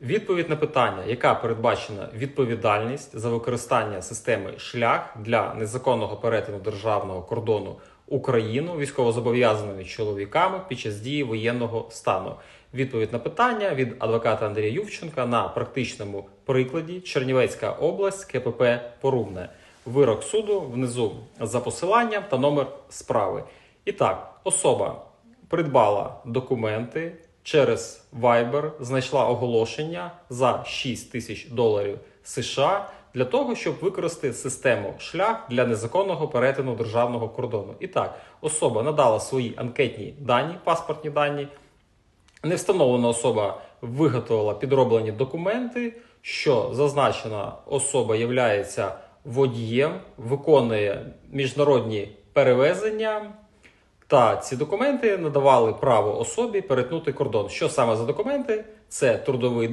Відповідь на питання, яка передбачена відповідальність за використання системи шлях для незаконного перетину державного кордону Україну військовозобов'язаними чоловіками під час дії воєнного стану. Відповідь на питання від адвоката Андрія Ювченка на практичному прикладі Чернівецька область КПП Порубне. Вирок суду внизу за посиланням та номер справи. І так, особа придбала документи через Viber, знайшла оголошення за 6 тисяч доларів США для того, щоб використати систему шлях для незаконного перетину державного кордону. І так, особа надала свої анкетні дані, паспортні дані. Невстановлена особа виготовила підроблені документи, що зазначена особа є водієм, виконує міжнародні перевезення, та ці документи надавали право особі перетнути кордон. Що саме за документи? Це трудовий